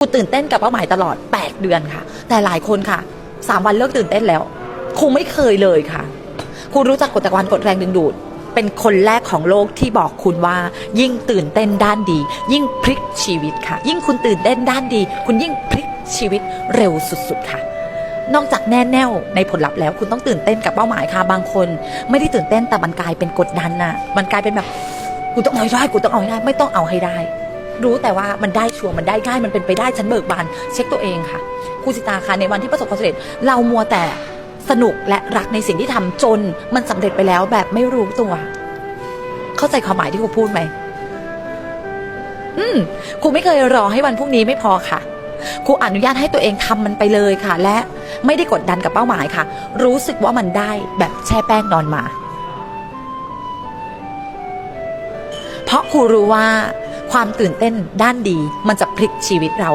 ครูตื่นเต้นกับเป้าหมายตลอด 8 เดือนค่ะ แต่หลายคนค่ะ 3 วันเลิกตื่นเต้นแล้วครูไม่เคยเลยค่ะครูรู้จักกฎจักรวาลกฎแรงดึงดูด เป็นคนแรกของโลกที่บอกคุณว่า ยิ่งตื่นเต้นด้านดี ยิ่งพลิกชีวิตค่ะ ยิ่งคุณตื่นเต้นด้านดี คุณยิ่งพลิกชีวิตเร็วสุดๆค่ะ นอกจากแน่แน่วในผลลัพธ์แล้ว คุณต้องตื่นเต้นกับเป้าหมายค่ะบางคน ไม่ได้ตื่นเต้นแต่มันกลายเป็นกดดันน่ะ มันกลายเป็นแบบกูต้องเอาให้ได้กูต้องเอาให้ได้ ไม่ต้องเอาให้ได้ รู้แต่ว่ามันได้ชัวร์มันได้ง่ายมันเป็นไปได้ฉันเบิกบานเช็คตัวเองค่ะครูสิตาค่ะในวันที่ประสบความสำเร็จ เรามัวแต่สนุกและรักในสิ่งที่ทำจนมันสำเร็จไปแล้วแบบไม่รู้ตัว เข้าใจความหมายที่ครูพูดไหมอืมครูไม่เคยรอให้วันพรุ่งนี้ไม่พอค่ะครูอนุญาตให้ตัวเองทำมันไปเลยค่ะ และไม่ได้กดดันกับเป้าหมายค่ะ รู้สึกว่ามันได้แบบแช่แป้งนอนมา เพราะครูรู้ว่า ความตื่นเต้นด้านดีมันจะพลิกชีวิตเรา